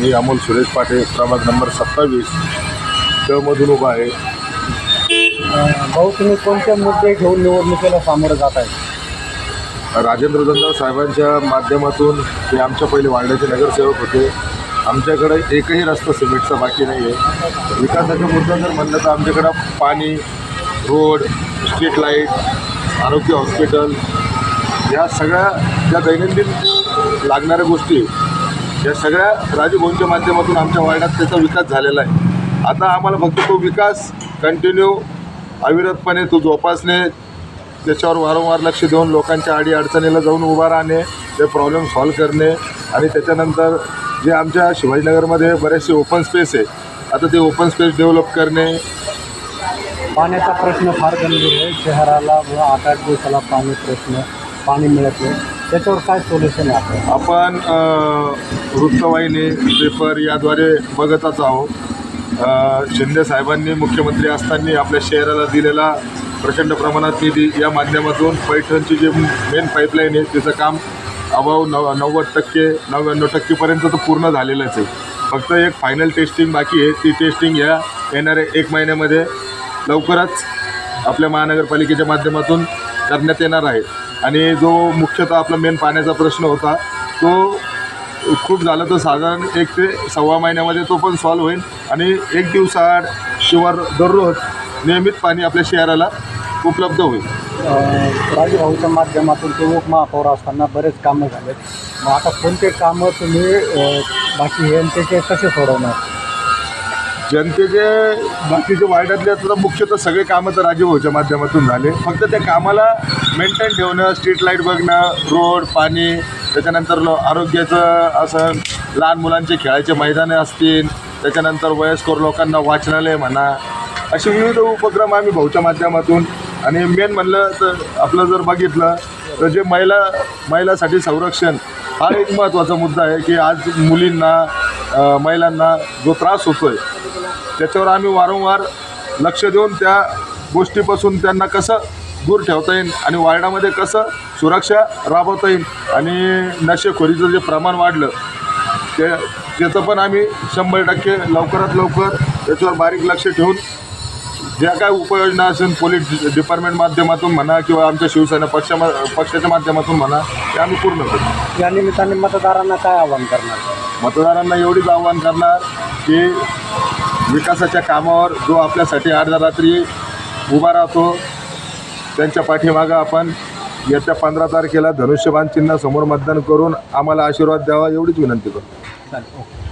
मी अमोल सुरेश पाटे प्रभाग नंबर सत्तावीस. मधून उभा आहे. भाऊ तुम्ही कोणते मुद्दे घेऊन निवडणुकीला सामोरं जात आहे? राजेंद्र दंदा साहेबांच्या माध्यमातून ते आमच्या पहिले वार्डाचे नगरसेवक होते. आमच्याकडे एकही रस्ता सिमेंटचा बाकी नाही आहे विकासाचा मुद्दा जर म्हणलं तर आमच्याकडं पाणी रोड स्ट्रीट लाइट आरोग्य हॉस्पिटल या सगळ्या ज्या दैनंदिन लागणाऱ्या गोष्टी या सगळ्या राजभवनच्या माध्यमातून आमच्या वार्डात त्याचा विकास झालेला आहे. आता आम्हाला फक्त तो विकास कंटिन्यू अविरतपणे तो जोपासणे त्याच्यावर वारंवार लक्ष देऊन लोकांच्या अडी अडचणीला जाऊन उभा राहणे ते प्रॉब्लेम सॉल्व करणे आणि त्याच्यानंतर जे आमच्या शिवाजीनगरमध्ये बरेचसे ओपन स्पेस आहे आता ते ओपन स्पेस डेव्हलप करणे. पाण्याचा प्रश्न फार गंभीर आहे. शहराला व आठ आठ दिवसाला पाणी प्रश्न पाणी मिळत नाही. त्याच्यावर काय सोल्युशन आहे आपलं? आपण अ, वृत्तवाहिनी पेपर याद्वारे बघतच आहोत. अ, शिंदे साहेबांनी मुख्यमंत्री असताना आपल्या शहराला दिलेला प्रचंड प्रमाणात निधी या माध्यमातून पैठणची जी मेन पाईपलाईन आहे तिचं काम अभाव नव नव्वद टक्के नव्याण्णव टक्केपर्यंत तर पूर्ण झालेलंच आहे. फक्त एक फायनल टेस्टिंग बाकी आहे. ती टेस्टिंग ह्या येणाऱ्या एक महिन्यामध्ये लवकरच आपल्या महानगरपालिकेच्या माध्यमातून करण्यात येणार आहे. आणि जो मुख्यतः आपला मेन पाण्याचा प्रश्न होता तो खूप झालं तर साधारण एक ते सव्वा महिन्यामध्ये तो पण सॉल्व होईल. आणि एक दिवसाआड किंवा दररोज नियमित पाणी आपल्या शहराला उपलब्ध होईल. राजभाऊच्या माध्यमातून ते उपमहापौर असताना बरेच कामं झालेत. मग आता कोणते कामं तुम्ही बाकी हे त्याचे कसे सोडवणार? जनतेचे बाकीचे वार्डातले आता मुख्यतः सगळे कामं तर राजीभाऊच्या माध्यमातून झाले. फक्त त्या कामाला मेंटेन ठेवणं स्ट्रीट लाइट बघणं रोड पाणी त्याच्यानंतर लो आरोग्याचं असं लहान मुलांचे खेळायचे मैदाने असतील त्याच्यानंतर वयस्कर लोकांना वाचनालय म्हणा असे विविध उपक्रम आम्ही भाऊच्या माध्यमातून आणि मेन म्हणलं तर आपलं जर बघितलं तर जे महिला महिलासाठी संरक्षण हा एक महत्त्वाचा मुद्दा आहे की आज मुलींना महिलांना जो त्रास होतो आहे त्याच्यावर आम्ही वारंवार लक्ष देऊन त्या गोष्टीपासून त्यांना कसं दूर ठेवता येईल आणि वार्डामध्ये कसं सुरक्षा राबवता येईल आणि नशेखोरीचं जे प्रमाण वाढलं ते त्याचं पण आम्ही शंभर टक्के लवकरात लवकर त्याच्यावर बारीक लक्ष ठेवून ज्या काय उपाययोजना असेल पोलीस डिपार्टमेंट माध्यमातून म्हणा किंवा आमच्या शिवसेना पक्षा पक्षाच्या माध्यमातून म्हणा ते आम्ही पूर्ण करू. या निमित्ताने मतदारांना काय आवाहन करणार? मतदारांना एवढीच आव्हान करणार की विकासाच्या कामावर जो आपल्यासाठी अर्ध्या रात्री उभा राहतो त्यांच्या पाठीमागं आपण येत्या पंधरा तारखेला धनुष्यबाण चिन्ह समोर मतदान करून आम्हाला आशीर्वाद द्यावा एवढीच विनंती करतो. ओके.